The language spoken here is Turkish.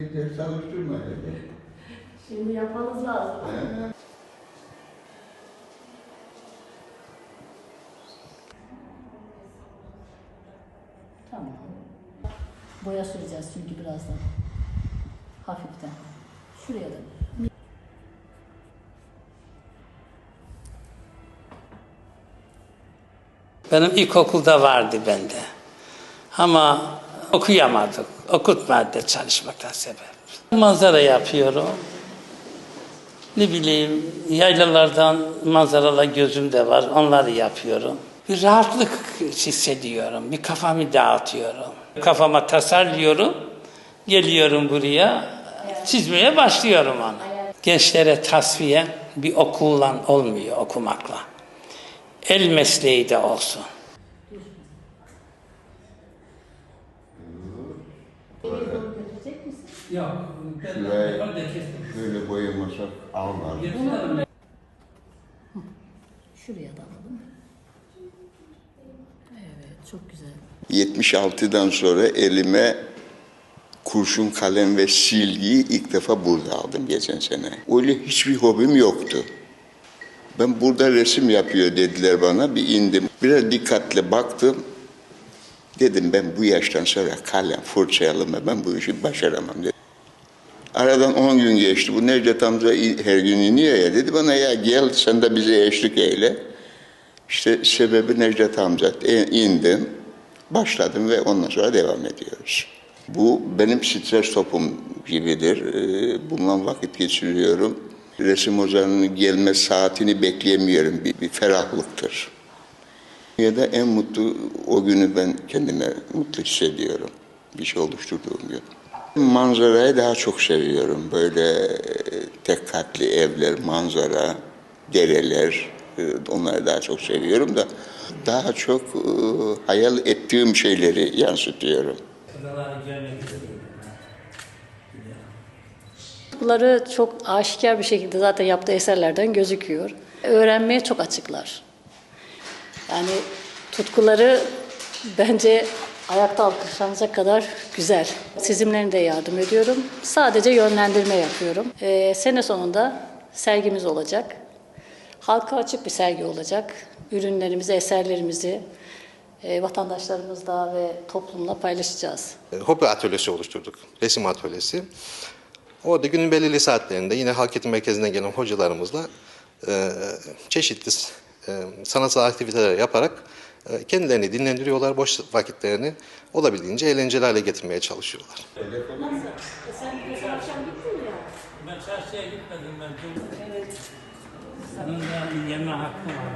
yeter çalıştırma dedi. Şimdi yapmanız lazım. He. Tamam. Boya süreceğiz çünkü birazdan. Hafiften. Şuraya da. Benim ilkokulda vardı bende. Ama okuyamadık. Okutmadı çalışmaktan sebep. Manzara yapıyorum. Ne bileyim yaylalardan manzaralar gözümde var. Onları yapıyorum. Bir rahatlık hissediyorum. Bir kafamı dağıtıyorum. Kafama tasarlıyorum. Geliyorum buraya. Çizmeye başlıyorum onu. Gençlere tasfiye bir okulla olmuyor okumakla. El mesleği de olsun. Yok, Şuraya şöyle boyamasak ağlar. Şuraya da alalım. Evet, çok güzel. 76'dan sonra elime kurşun kalem ve silgiyi ilk defa burada aldım geçen sene. Öyle hiçbir hobim yoktu. Ben burada resim yapıyor dediler bana. Bir indim. Biraz dikkatle baktım. Dedim ben bu yaştan sonra kalem, fırça alımı ben bu işi başaramam dedim. Aradan 10 gün geçti. Bu Necdet amca her gün iniyor ya. Dedi bana ya gel sen de bize eşlik eyle. İşte sebebi Necdet amca. E, indim, başladım ve ondan sonra devam ediyoruz. Bu benim stres topum gibidir. Ee, Bununla vakit geçiriyorum. Resim hocanın gelme saatini bekleyemiyorum. Bir, bir ferahlıktır. Ya da en mutlu o günü ben kendime mutlu hissediyorum. Bir şey oluşturduğum gün. Manzarayı daha çok seviyorum. Böyle tek katlı evler, manzara, dereler, e, onları daha çok seviyorum da daha çok e, hayal ettiğim şeyleri yansıtıyorum. Bunları çok aşikar bir şekilde zaten yaptığı eserlerden gözüküyor. Öğrenmeye çok açıklar. Yani tutkuları bence ayakta alkışlanacak kadar güzel. Çizimlerine de yardım ediyorum. Sadece yönlendirme yapıyorum. Ee, sene sonunda sergimiz olacak. Halka açık bir sergi olacak. Ürünlerimizi, eserlerimizi e, vatandaşlarımızla ve toplumla paylaşacağız. E, hobi atölyesi oluşturduk. Resim atölyesi. Orada günün belirli saatlerinde yine halk eğitim merkezinden gelen hocalarımızla e, çeşitli e, sanatsal aktiviteler yaparak kendilerini dinlendiriyorlar. Boş vakitlerini olabildiğince eğlenceli hale getirmeye çalışıyorlar. Sen geçen akşam gittin ya. Ben çarşıya gitmedim ben. Evet. De yeme hakkın var.